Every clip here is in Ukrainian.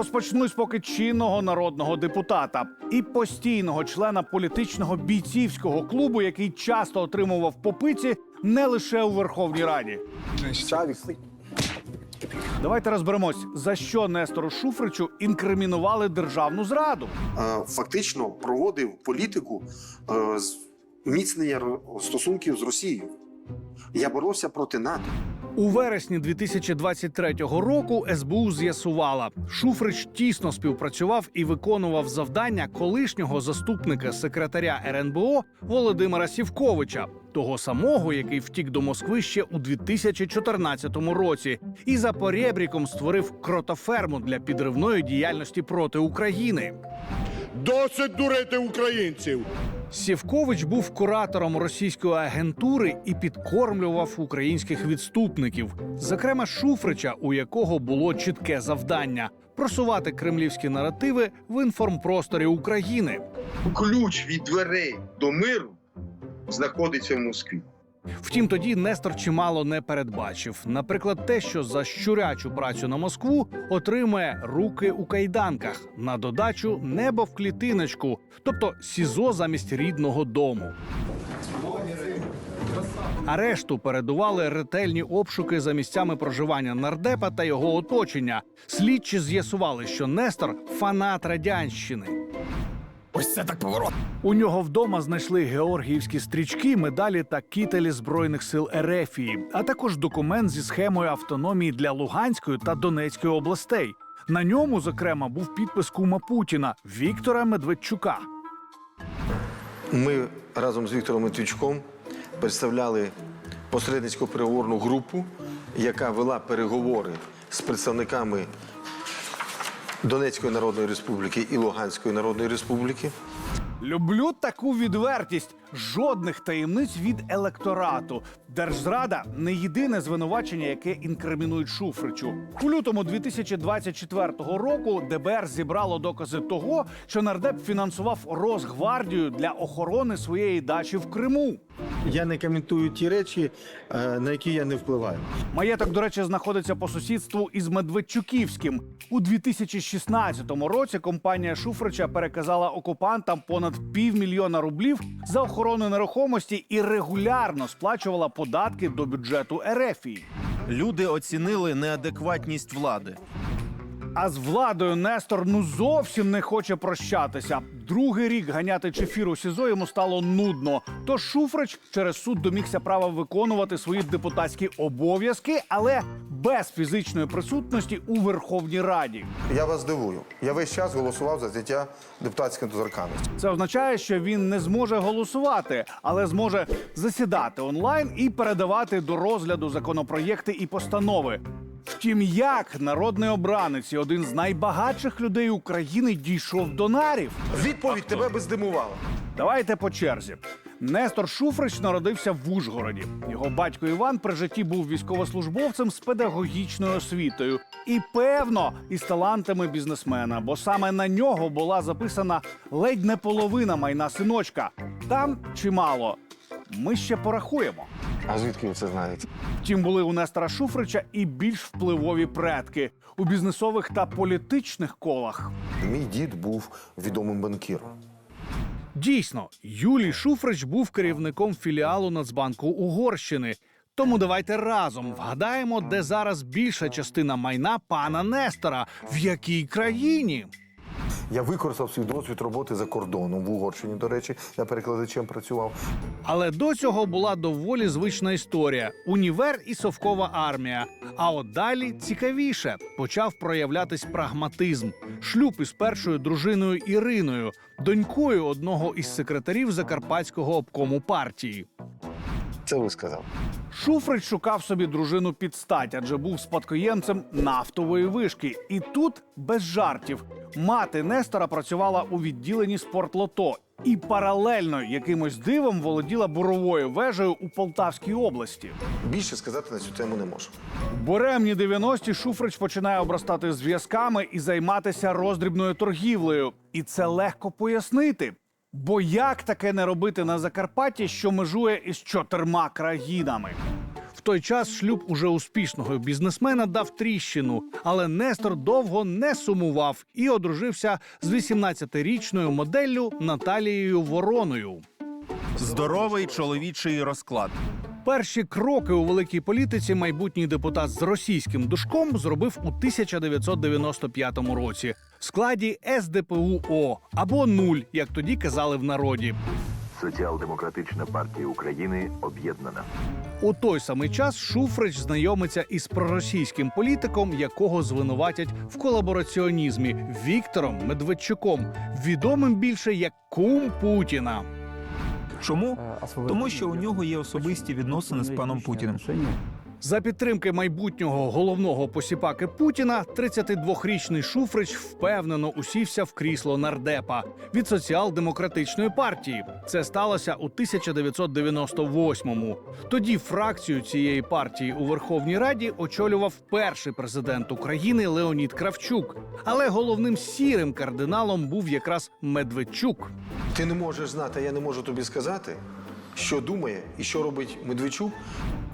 Розпочну з поки чинного народного депутата і постійного члена політичного бійцівського клубу, який часто отримував попиці не лише у Верховній Раді. Давайте розберемось, за що Нестору Шуфричу інкримінували державну зраду. е, фактично проводив політику е, з міцнення стосунків з Росією. Я боровся проти НАТО. У вересні 2023 року СБУ з'ясувала, Шуфрич тісно співпрацював і виконував завдання колишнього заступника секретаря РНБО Володимира Сівковича, того самого, який втік до Москви ще у 2014 році, і за поребріком створив кротоферму для підривної діяльності проти України. Досить дурити українців. Сівкович був куратором російської агентури і підкормлював українських відступників, зокрема Шуфрича, у якого було чітке завдання просувати кремлівські наративи в інформпросторі України. ключ від дверей до миру знаходиться в Москві. Втім, тоді Нестор чимало не передбачив. Наприклад, те, що за щурячу працю на Москву отримає руки у кайданках на додачу небо в клітиночку, тобто СІЗО замість рідного дому. Арешту передували ретельні обшуки за місцями проживання нардепа та його оточення. Слідчі з'ясували, що Нестор фанат радянщини. Ось це так поворот. У нього вдома знайшли георгіївські стрічки, медалі та кітелі збройних сил Ерефії, а також документ зі схемою автономії для Луганської та Донецької областей. На ньому, зокрема, був підпис кума Путіна Віктора Медведчука. Ми разом з Віктором Матвійчуком представляли посередницьку переговорну групу, яка вела переговори з представниками Донецької Народної Республіки і Луганської Народної Республіки. Люблю таку відвертість. Жодних таємниць від електорату. Держзрада не єдине звинувачення, яке інкримінують Шуфричу. У лютому 2024 року ДБР зібрало докази того, що нардеп фінансував Росгвардію для охорони своєї дачі в Криму. Я не коментую ті речі, е, на які я не впливаю. Маєток, до речі, знаходиться по сусідству із Медведчуківським. У 2016 році компанія Шуфрича переказала окупантам понад півмільйона рублів за охорону нерухомості і регулярно сплачувала податки до бюджету Ерефії. Люди оцінили неадекватність влади. А з владою Нестор ну зовсім не хоче прощатися. Другий рік ганяти чефір у СІЗО йому стало нудно. Тож Шуфрич через суд домігся права виконувати свої депутатські обов'язки, але без фізичної присутності у Верховній Раді. Я вас дивую. Я весь час голосував за зняття депутатської недоторканності. Це означає, що він не зможе голосувати, але зможе засідати онлайн і передавати до розгляду законопроєкти і постанови. Втім, як народний обранець і один з найбагатших людей України дійшов до нарів. Відповідь тебе би здивувала. Давайте по черзі. Нестор Шуфрич народився в Ужгороді. Його батько Іван при житті був військовослужбовцем з педагогічною освітою і, певно, із талантами бізнесмена, бо саме на нього була записана ледь не половина майна синочка. Там чимало. Ми ще порахуємо. А звідки ви це знаєте? Втім, були у Нестора Шуфрича і більш впливові предки у бізнесових та політичних колах. Мій дід був відомим банкіром. Дійсно, Юлій Шуфрич був керівником філіалу Нацбанку Угорщини. Тому давайте разом вгадаємо, де зараз більша частина майна пана Нестора, в якій країні. Я використав свій досвід роботи за кордоном в Угорщині. До речі, я перекладачем працював. Але до цього була доволі звична історія: універ і совкова армія. А от далі цікавіше почав проявлятись прагматизм. Шлюб із першою дружиною Іриною, донькою одного із секретарів Закарпатського обкому партії. Це ви сказав. Шуфрич шукав собі дружину під стать, адже був спадкоємцем нафтової вишки. І тут без жартів. Мати Нестора працювала у відділенні спортлото і паралельно якимось дивом володіла буровою вежею у Полтавській області. Більше сказати на цю тему не можу. Буремні 90-ті Шуфрич починає обростати зв'язками і займатися роздрібною торгівлею. І це легко пояснити. Бо як таке не робити на Закарпатті, що межує із чотирма країнами? В той час шлюб уже успішного бізнесмена дав тріщину, але Нестор довго не сумував і одружився з 18-річною моделлю Наталією Вороною. Здоровий чоловічий розклад. Перші кроки у великій політиці майбутній депутат з російським душком зробив у 1995 році в складі СДПУ-О або нуль, як тоді казали в народі. Соціал-демократична партія України об'єднана. У той самий час Шуфрич знайомиться із проросійським політиком, якого звинуватять в колабораціонізмі Віктором Медведчуком, відомим більше як кум Путіна. Чому? Тому що у нього є особисті відносини з паном Путіним. За підтримки майбутнього головного посіпаки Путіна, 32-річний Шуфрич впевнено усівся в крісло нардепа від соціал-демократичної партії. Це сталося у 1998-му. Тоді фракцію цієї партії у Верховній Раді очолював перший президент України Леонід Кравчук. Але головним сірим кардиналом був якраз Медведчук. Ти не можеш знати, я не можу тобі сказати, що думає і що робить Медведчук.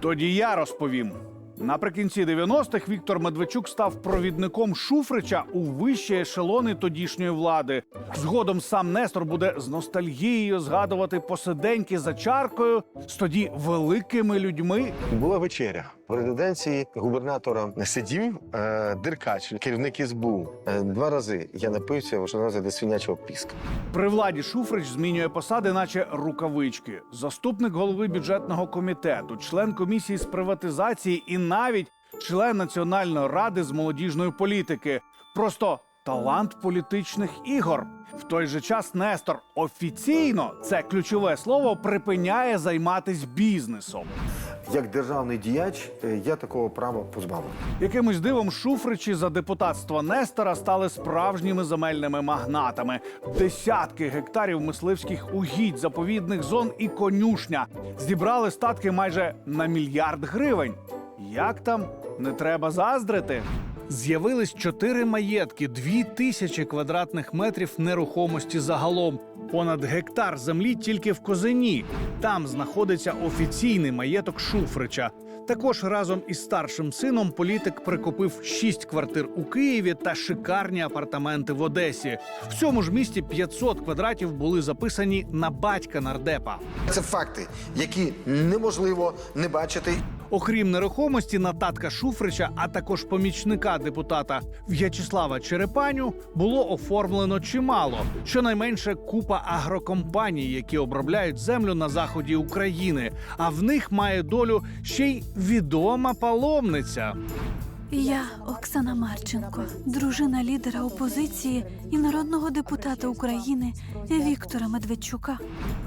Тоді я розповім. Наприкінці 90-х Віктор Медведчук став провідником Шуфрича у вищі ешелони тодішньої влади. Згодом сам Нестор буде з ностальгією згадувати посиденьки за чаркою з тоді великими людьми. Була вечеря. В резиденції губернатора сидів е, Деркач, керівник СБУ. Е, два рази я напився в разі до свинячого піска. При владі Шуфрич змінює посади, наче рукавички. Заступник голови бюджетного комітету, член комісії з приватизації і навіть член Національної ради з молодіжної політики. Просто талант політичних ігор. В той же час Нестор офіційно це ключове слово припиняє займатися бізнесом. Як державний діяч, е, я такого права позбавлений. Якимось дивом Шуфричі за депутатство Нестора стали справжніми земельними магнатами. Десятки гектарів мисливських угідь, заповідних зон і конюшня зібрали статки майже на мільярд гривень. Як там не треба заздрити? З'явились чотири маєтки, дві тисячі квадратних метрів нерухомості загалом, понад гектар землі тільки в Козині. Там знаходиться офіційний маєток Шуфрича. Також разом із старшим сином політик прикупив шість квартир у Києві та шикарні апартаменти в Одесі. В цьому ж місті 500 квадратів були записані на батька нардепа. Це факти, які неможливо не бачити. Окрім нерухомості на татка Шуфрича, а також помічника депутата В'ячеслава Черепаню, було оформлено чимало. Щонайменше купа агрокомпаній, які обробляють землю на заході України. А в них має долю ще й відома паломниця. Я Оксана Марченко, дружина лідера опозиції і народного депутата України Віктора Медведчука.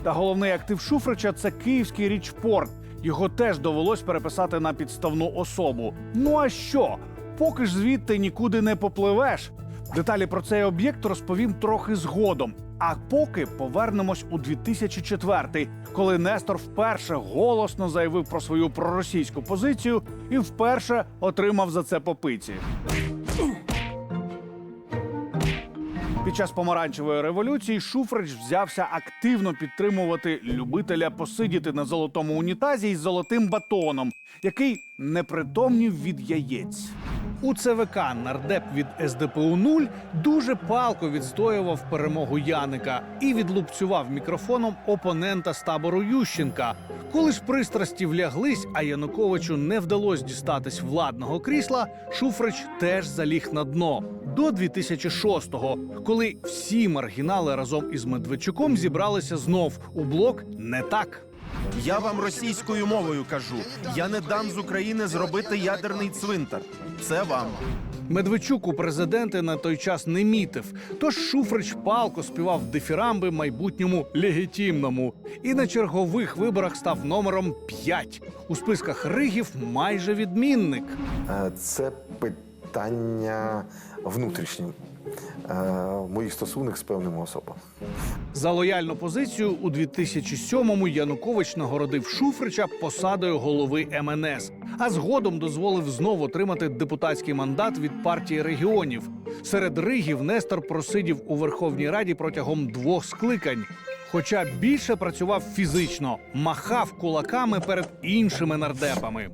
Та головний актив Шуфрича це київський річпорт. Його теж довелось переписати на підставну особу. Ну а що? Поки ж звідти нікуди не попливеш. Деталі про цей об'єкт розповім трохи згодом. А поки повернемось у 2004, коли Нестор вперше голосно заявив про свою проросійську позицію і вперше отримав за це попиці. Під час помаранчевої революції Шуфрич взявся активно підтримувати любителя посидіти на золотому унітазі із золотим батоном, який не притомнів від яєць. У ЦВК нардеп від СДПУ 0 дуже палко відстоював перемогу Яника і відлупцював мікрофоном опонента з табору Ющенка. Коли ж пристрасті вляглись, а Януковичу не вдалося дістатись владного крісла, Шуфрич теж заліг на дно до 2006-го, коли всі маргінали разом із Медведчуком зібралися знов у блок не так. Я вам російською мовою кажу: я не дам з України зробити ядерний цвинтар. Це вам. Медведчук у президенти на той час не мітив. Тож Шуфрич палко співав дифірамби майбутньому легітимному і на чергових виборах став номером 5. У списках ригів майже відмінник. Е, Це питання внутрішнє е, моїх стосунок з певними особами. За лояльну позицію у 2007-му Янукович нагородив Шуфрича посадою голови МНС, а згодом дозволив знову отримати депутатський мандат від партії регіонів. Серед ригів Нестор просидів у Верховній Раді протягом двох скликань. Хоча більше працював фізично, махав кулаками перед іншими нардепами.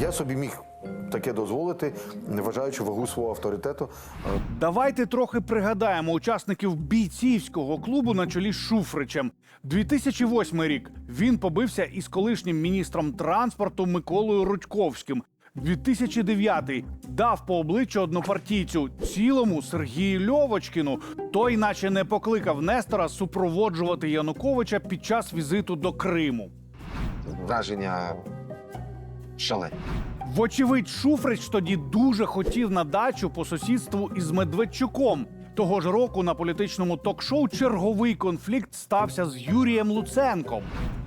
Я собі міг таке дозволити, не вважаючи вагу свого авторитету. Е, Давайте трохи пригадаємо учасників бійцівського клубу на чолі з Шуфричем. 2008 рік він побився із колишнім міністром транспорту Миколою Рудьковським. 2009 дав по обличчю однопартійцю цілому Сергію Льовочкіну. Той, наче не покликав Нестора супроводжувати Януковича під час візиту до Криму. Враження шалені. Вочевидь, Шуфрич тоді дуже хотів на дачу по сусідству із Медведчуком. Того ж року на політичному ток-шоу черговий конфлікт стався з Юрієм Луценком.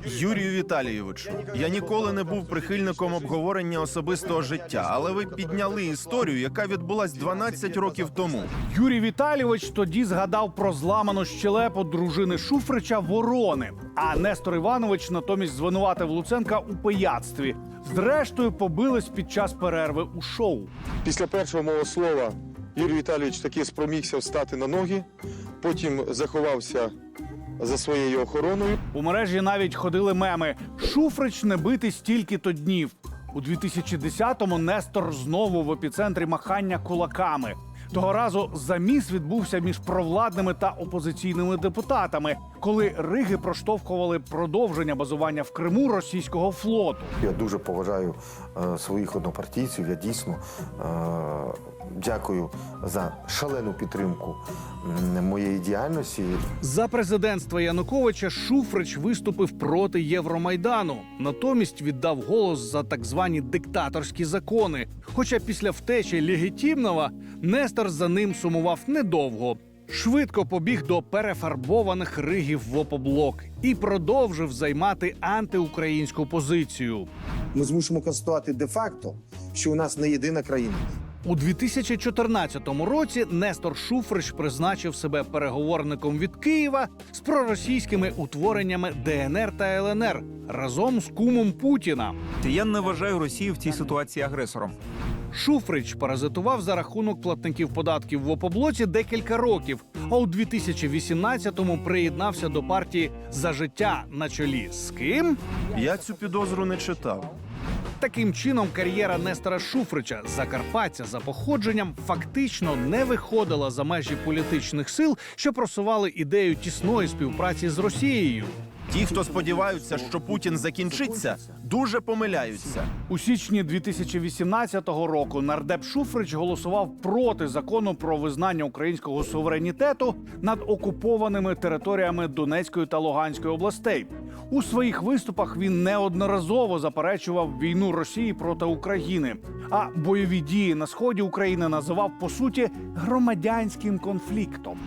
Юрію Віталійовичу, я ніколи не був прихильником обговорення особистого життя, але ви підняли історію, яка відбулась 12 років тому. Юрій Віталійович тоді згадав про зламану щелепу дружини Шуфрича Ворони. А Нестор Іванович натомість звинуватив Луценка у пияцтві. Зрештою, побились під час перерви у шоу. Після першого мого слова Юрій Віталійович таки спромігся встати на ноги, потім заховався за своєю охороною. У мережі навіть ходили меми: Шуфрич не бити стільки-то днів. У 2010-му Нестор знову в епіцентрі махання кулаками. Того разу заміс відбувся між провладними та опозиційними депутатами, коли Риги проштовхували продовження базування в Криму російського флоту. Я дуже поважаю е, своїх однопартійців. Я дійсно е, дякую за шалену підтримку моєї діяльності. За президентства Януковича Шуфрич виступив проти Євромайдану. Натомість віддав голос за так звані диктаторські закони. Хоча після втечі легітимного Нестор за ним сумував недовго. Швидко побіг до перефарбованих ригів в опоблок і продовжив займати антиукраїнську позицію. Ми змушимо констатувати де-факто, що у нас не єдина країна. У 2014 році Нестор Шуфрич призначив себе переговорником від Києва з проросійськими утвореннями ДНР та ЛНР разом з кумом Путіна. Я не вважаю Росію в цій ситуації агресором. Шуфрич паразитував за рахунок платників податків в опоблоці декілька років. А у 2018-му приєднався до партії за життя на чолі з ким? Я цю підозру не читав. Таким чином, кар'єра Нестора Шуфрича, закарпатця за походженням, фактично не виходила за межі політичних сил, що просували ідею тісної співпраці з Росією. Ті, хто сподіваються, що Путін закінчиться, дуже помиляються. У січні 2018 року нардеп Шуфрич голосував проти закону про визнання українського суверенітету над окупованими територіями Донецької та Луганської областей. У своїх виступах він неодноразово заперечував війну Росії проти України. А бойові дії на сході України називав по суті громадянським конфліктом.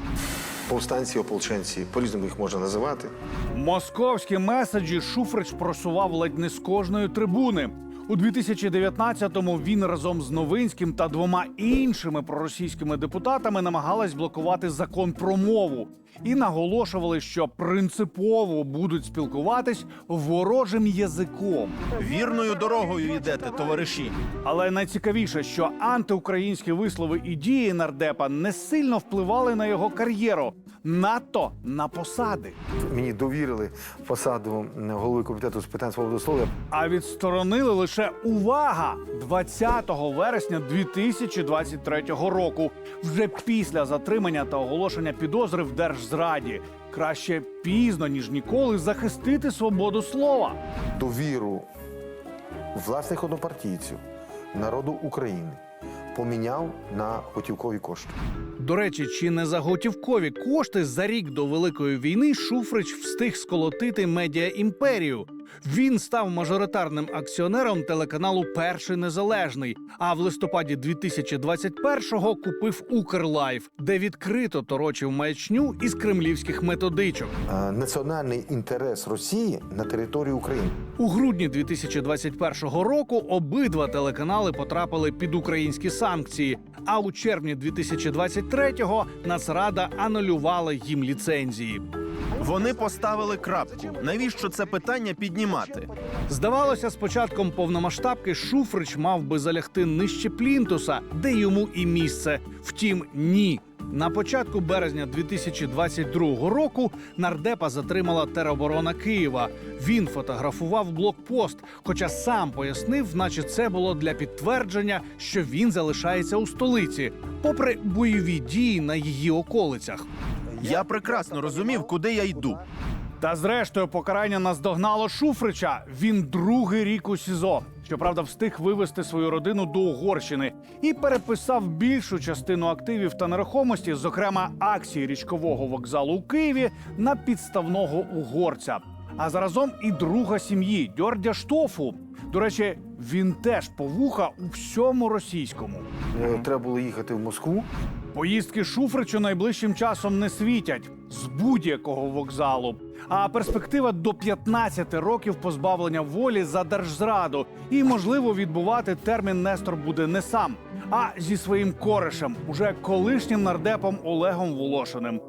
Повстанці, ополченці, по-різному їх можна називати. Московські меседжі Шуфрич просував ледь не з кожної трибуни. У 2019-му він разом з Новинським та двома іншими проросійськими депутатами намагалась блокувати закон про мову і наголошували, що принципово будуть спілкуватись ворожим язиком. Вірною дорогою йдете, товариші. Але найцікавіше, що антиукраїнські вислови і дії нардепа не сильно впливали на його кар'єру, надто на посади. Мені довірили посаду голови комітету з питань свободи слова. А відсторонили лише увага 20 вересня 2023 року, вже після затримання та оголошення підозри в держзраді. Краще пізно ніж ніколи захистити свободу слова. довіру власних однопартійців, народу України поміняв на готівкові кошти. До речі, чи не за готівкові кошти за рік до великої війни Шуфрич встиг сколотити медіа імперію. Він став мажоритарним акціонером телеканалу Перший Незалежний. А в листопаді 2021-го купив Укрлайф, де відкрито торочив маячню із кремлівських методичок. Національний інтерес Росії на території України. У грудні 2021 року обидва телеканали потрапили під українські санкції. А у червні 2023-го Нацрада анулювала їм ліцензії. Вони поставили крапку. Навіщо це питання піднімати? Здавалося, з початком повномасштабки Шуфрич мав би залягти нижче плінтуса, де йому і місце. Втім, ні. На початку березня 2022 року нардепа затримала тероборона Києва. Він фотографував блокпост, хоча сам пояснив, наче це було для підтвердження, що він залишається у столиці, попри бойові дії на її околицях. Я прекрасно розумів, куди я йду. Та зрештою покарання наздогнало Шуфрича. Він другий рік у СІЗО. Щоправда, встиг вивезти свою родину до Угорщини і переписав більшу частину активів та нерухомості, зокрема акції річкового вокзалу у Києві, на підставного угорця. А заразом і друга сім'ї Дьордя Штофу. До речі, він теж повуха у всьому російському. Е, Треба було їхати в Москву. Поїздки Шуфричу найближчим часом не світять з будь-якого вокзалу. А перспектива до 15 років позбавлення волі за держзраду. І можливо відбувати термін Нестор буде не сам, а зі своїм корешем, уже колишнім нардепом Олегом Волошиним.